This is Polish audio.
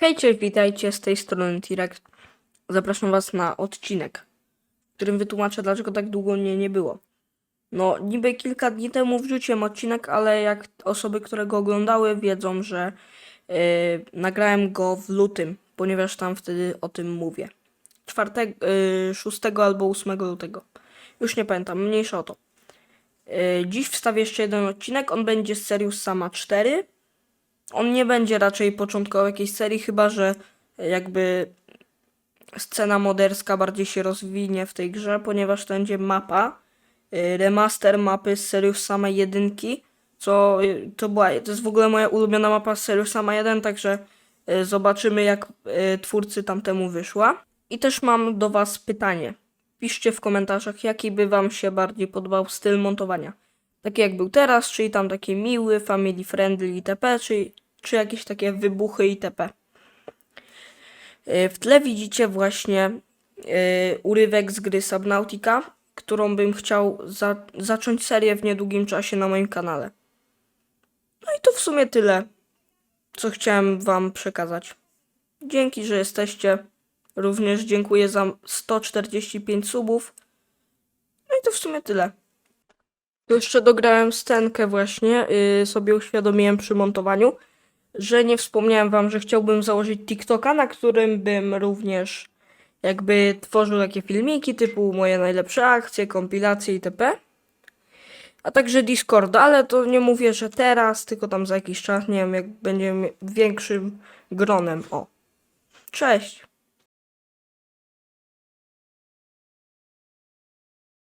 Hejcie, witajcie z tej strony T-Rex. Zapraszam was na odcinek, w którym wytłumaczę, dlaczego tak długo mnie nie było. No, niby kilka dni temu wrzuciłem odcinek, ale jak osoby, które go oglądały, wiedzą, że yy, nagrałem go w lutym, ponieważ tam wtedy o tym mówię. 4, yy, 6 albo 8 lutego. Już nie pamiętam, mniejsza o to. Yy, dziś wstawię jeszcze jeden odcinek, on będzie z Serious Sama 4 on nie będzie raczej początkowo jakiejś serii, chyba że jakby scena moderska bardziej się rozwinie w tej grze, ponieważ to będzie mapa, y, remaster mapy z Serious Sama jedynki, co y, to była, to jest w ogóle moja ulubiona mapa z Serious Sama 1, także zobaczymy jak twórcy tamtemu wyszła. I też mam do was pytanie. Piszcie w komentarzach, jaki by wam się bardziej podobał styl montowania taki jak był teraz, czyli tam takie miły, family friendly itp., czy, czy jakieś takie wybuchy itp. Yy, W tle widzicie właśnie yy, urywek z gry Subnautica, którą bym chciał za zacząć serię w niedługim czasie na moim kanale. No i to w sumie tyle, co chciałem wam przekazać. Dzięki, że jesteście. Również dziękuję za 145 subów. No i to w sumie tyle. Jeszcze dograłem scenkę właśnie, yy, sobie uświadomiłem przy montowaniu, że nie wspomniałem wam, że chciałbym założyć TikToka, na którym bym również jakby tworzył takie filmiki typu moje najlepsze akcje, kompilacje itp. A także Discord, ale to nie mówię, że teraz, tylko tam za jakiś czas, nie wiem, jak będzie większym gronem. O. Cześć!